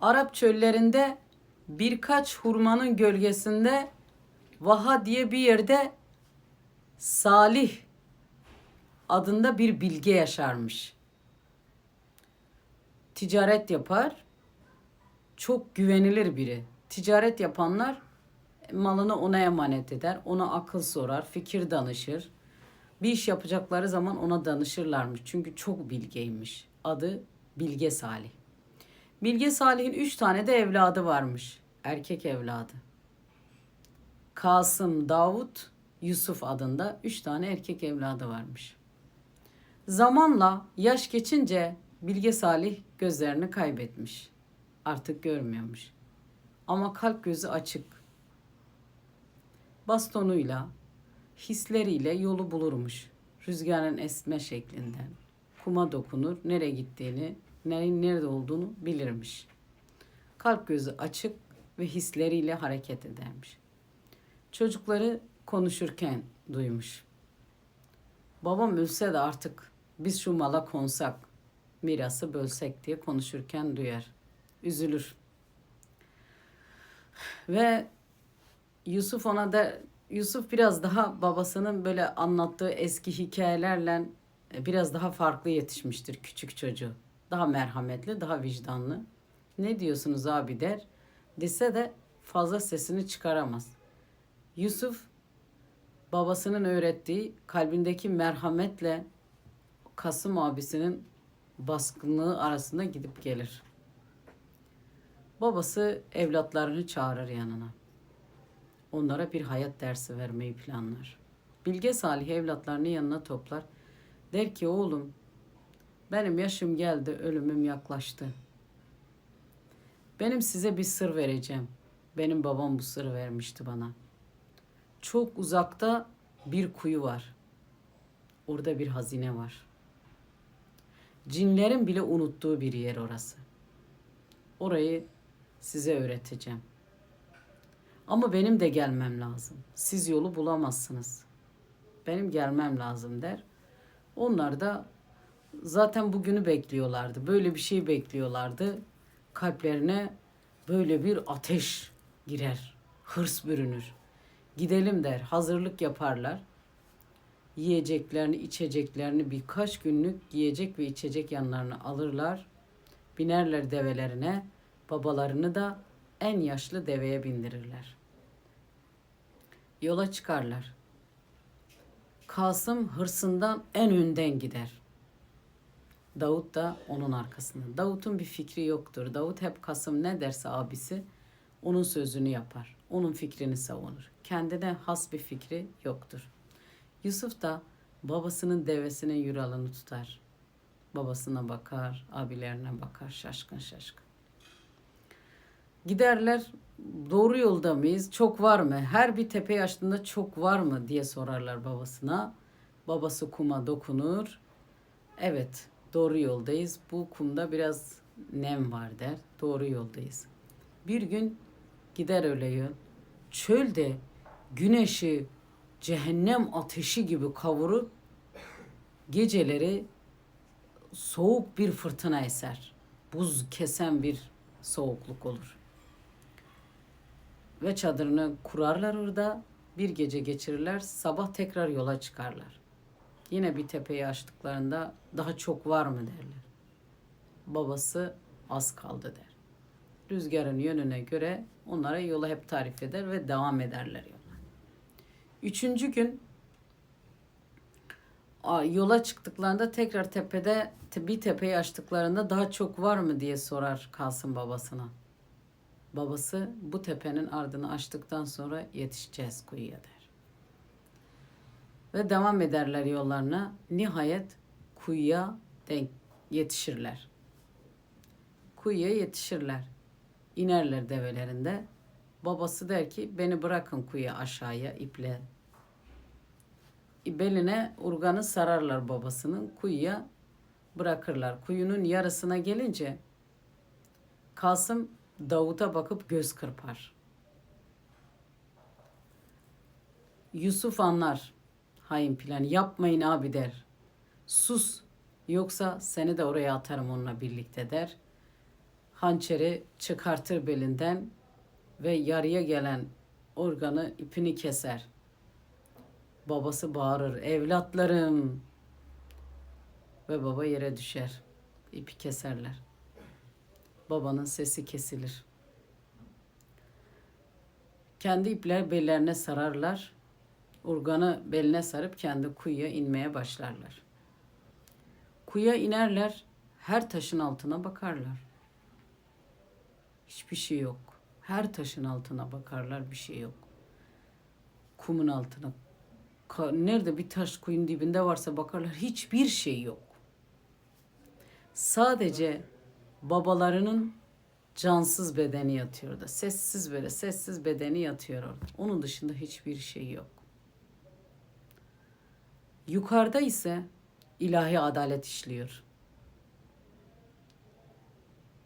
Arap çöllerinde birkaç hurmanın gölgesinde Vaha diye bir yerde Salih adında bir bilge yaşarmış. Ticaret yapar. Çok güvenilir biri. Ticaret yapanlar malını ona emanet eder. Ona akıl sorar, fikir danışır. Bir iş yapacakları zaman ona danışırlarmış. Çünkü çok bilgeymiş. Adı Bilge Salih. Bilge Salih'in üç tane de evladı varmış. Erkek evladı. Kasım, Davut, Yusuf adında üç tane erkek evladı varmış. Zamanla yaş geçince Bilge Salih gözlerini kaybetmiş. Artık görmüyormuş. Ama kalp gözü açık. Bastonuyla, hisleriyle yolu bulurmuş. Rüzgarın esme şeklinden. Kuma dokunur, nereye gittiğini, neyin nerede olduğunu bilirmiş. Kalp gözü açık ve hisleriyle hareket edermiş. Çocukları konuşurken duymuş. Babam ölse de artık biz şu mala konsak, mirası bölsek diye konuşurken duyar. Üzülür. Ve Yusuf ona da Yusuf biraz daha babasının böyle anlattığı eski hikayelerle e, biraz daha farklı yetişmiştir küçük çocuğu. Daha merhametli, daha vicdanlı. Ne diyorsunuz abi der. Dese de fazla sesini çıkaramaz. Yusuf babasının öğrettiği kalbindeki merhametle Kasım abisinin baskınlığı arasında gidip gelir. Babası evlatlarını çağırır yanına. Onlara bir hayat dersi vermeyi planlar. Bilge Salih evlatlarını yanına toplar. Der ki oğlum benim yaşım geldi, ölümüm yaklaştı. Benim size bir sır vereceğim. Benim babam bu sırrı vermişti bana. Çok uzakta bir kuyu var. Orada bir hazine var. Cinlerin bile unuttuğu bir yer orası. Orayı size öğreteceğim. Ama benim de gelmem lazım. Siz yolu bulamazsınız. Benim gelmem lazım der. Onlar da zaten bugünü bekliyorlardı. Böyle bir şey bekliyorlardı. Kalplerine böyle bir ateş girer. Hırs bürünür. Gidelim der. Hazırlık yaparlar. Yiyeceklerini, içeceklerini birkaç günlük yiyecek ve içecek yanlarına alırlar. Binerler develerine. Babalarını da en yaşlı deveye bindirirler. Yola çıkarlar. Kasım hırsından en önden gider. Davut da onun arkasında. Davut'un bir fikri yoktur. Davut hep Kasım ne derse abisi onun sözünü yapar. Onun fikrini savunur. Kendine has bir fikri yoktur. Yusuf da babasının devesinin yuralını tutar. Babasına bakar, abilerine bakar şaşkın şaşkın. Giderler doğru yolda mıyız? Çok var mı? Her bir tepe yaşında çok var mı diye sorarlar babasına. Babası kuma dokunur. Evet doğru yoldayız. Bu kumda biraz nem var der. Doğru yoldayız. Bir gün gider öyle yol. Çölde güneşi cehennem ateşi gibi kavurup geceleri soğuk bir fırtına eser. Buz kesen bir soğukluk olur ve çadırını kurarlar orada. Bir gece geçirirler. Sabah tekrar yola çıkarlar. Yine bir tepeyi açtıklarında daha çok var mı derler. Babası az kaldı der. Rüzgarın yönüne göre onlara yola hep tarif eder ve devam ederler yola. Üçüncü gün yola çıktıklarında tekrar tepede bir tepeyi açtıklarında daha çok var mı diye sorar Kasım babasına. Babası bu tepenin ardını açtıktan sonra yetişeceğiz kuyuya der. Ve devam ederler yollarına. Nihayet kuyuya denk yetişirler. Kuyuya yetişirler. İnerler develerinde. Babası der ki beni bırakın kuyuya aşağıya iple. Beline urganı sararlar babasının kuyuya bırakırlar. Kuyunun yarısına gelince Kasım Davut'a bakıp göz kırpar. Yusuf anlar hain plan. Yapmayın abi der. Sus yoksa seni de oraya atarım onunla birlikte der. hançeri çıkartır belinden ve yarıya gelen organı ipini keser. Babası bağırır, evlatlarım. Ve baba yere düşer. İpi keserler. Babanın sesi kesilir. Kendi ipler bellerine sararlar. Urganı beline sarıp kendi kuyuya inmeye başlarlar. Kuyuya inerler, her taşın altına bakarlar. Hiçbir şey yok. Her taşın altına bakarlar, bir şey yok. Kumun altına. Nerede bir taş kuyun dibinde varsa bakarlar, hiçbir şey yok. Sadece babalarının cansız bedeni yatıyor orada. Sessiz böyle sessiz bedeni yatıyor orada. Onun dışında hiçbir şey yok. Yukarıda ise ilahi adalet işliyor.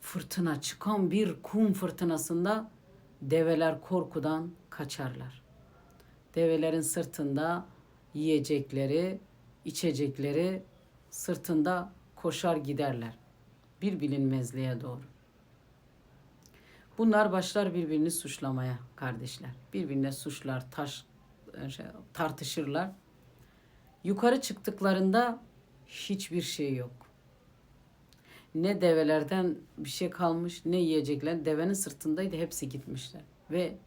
Fırtına çıkan bir kum fırtınasında develer korkudan kaçarlar. Develerin sırtında yiyecekleri, içecekleri sırtında koşar giderler. Bir bilinmezliğe doğru. Bunlar başlar birbirini suçlamaya kardeşler. Birbirine suçlar, taş şey, tartışırlar. Yukarı çıktıklarında hiçbir şey yok. Ne develerden bir şey kalmış, ne yiyecekler. Devenin sırtındaydı, hepsi gitmişler. Ve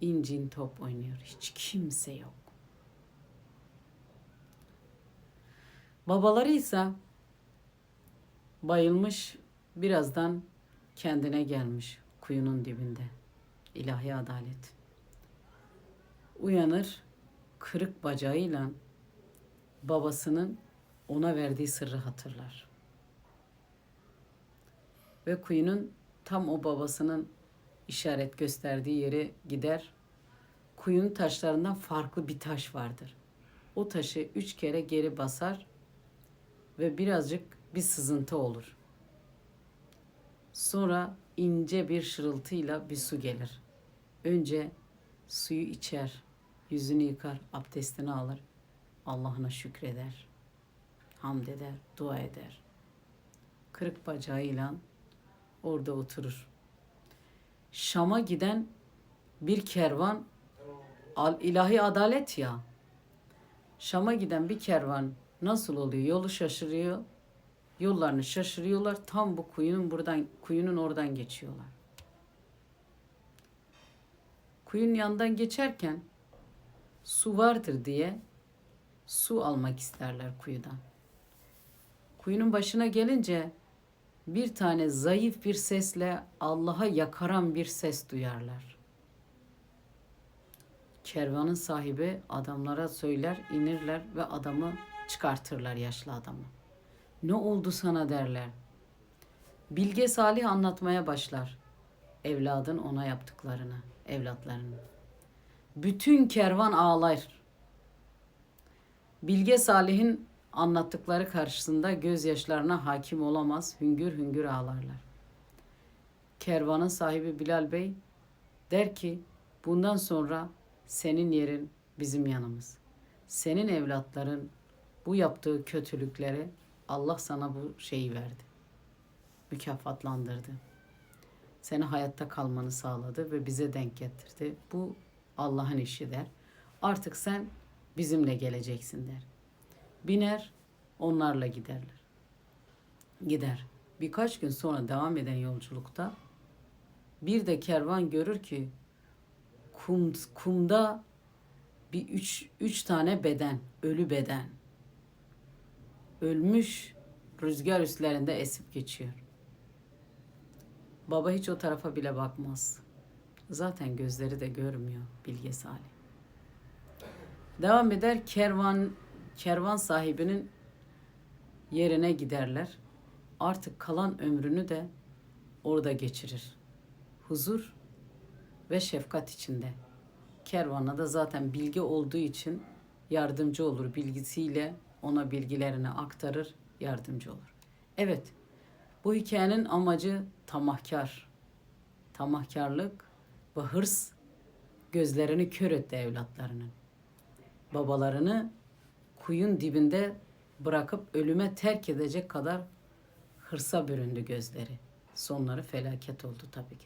incin top oynuyor. Hiç kimse yok. Babaları ise bayılmış, birazdan kendine gelmiş kuyunun dibinde. İlahi adalet. Uyanır, kırık bacağıyla babasının ona verdiği sırrı hatırlar. Ve kuyunun tam o babasının işaret gösterdiği yere gider. Kuyunun taşlarından farklı bir taş vardır. O taşı üç kere geri basar ve birazcık bir sızıntı olur. Sonra ince bir şırıltıyla bir su gelir. Önce suyu içer, yüzünü yıkar, abdestini alır. Allah'ına şükreder. Hamd eder, dua eder. Kırık bacağıyla orada oturur. Şam'a giden bir kervan ilahi adalet ya. Şam'a giden bir kervan nasıl oluyor? Yolu şaşırıyor. Yollarını şaşırıyorlar. Tam bu kuyunun buradan kuyunun oradan geçiyorlar. Kuyunun yanından geçerken su vardır diye su almak isterler kuyudan. Kuyunun başına gelince bir tane zayıf bir sesle Allah'a yakaran bir ses duyarlar. Kervanın sahibi adamlara söyler, inirler ve adamı çıkartırlar yaşlı adamı. Ne oldu sana derler. Bilge Salih anlatmaya başlar. Evladın ona yaptıklarını, evlatlarını. Bütün kervan ağlar. Bilge Salih'in anlattıkları karşısında gözyaşlarına hakim olamaz, hüngür hüngür ağlarlar. Kervanın sahibi Bilal Bey der ki, bundan sonra senin yerin bizim yanımız. Senin evlatların bu yaptığı kötülükleri Allah sana bu şeyi verdi. Mükafatlandırdı. Seni hayatta kalmanı sağladı ve bize denk getirdi. Bu Allah'ın işi der. Artık sen bizimle geleceksin der. Biner, onlarla giderler. Gider. Birkaç gün sonra devam eden yolculukta bir de kervan görür ki kum, kumda bir üç, üç tane beden, ölü beden. Ölmüş rüzgar üstlerinde esip geçiyor. Baba hiç o tarafa bile bakmaz. Zaten gözleri de görmüyor Bilge Salih. Devam eder kervan kervan sahibinin yerine giderler. Artık kalan ömrünü de orada geçirir. Huzur ve şefkat içinde. Kervana da zaten bilgi olduğu için yardımcı olur. Bilgisiyle ona bilgilerini aktarır, yardımcı olur. Evet, bu hikayenin amacı tamahkar. Tamahkarlık ve hırs gözlerini kör etti evlatlarının. Babalarını kuyun dibinde bırakıp ölüme terk edecek kadar hırsa büründü gözleri. Sonları felaket oldu tabii ki.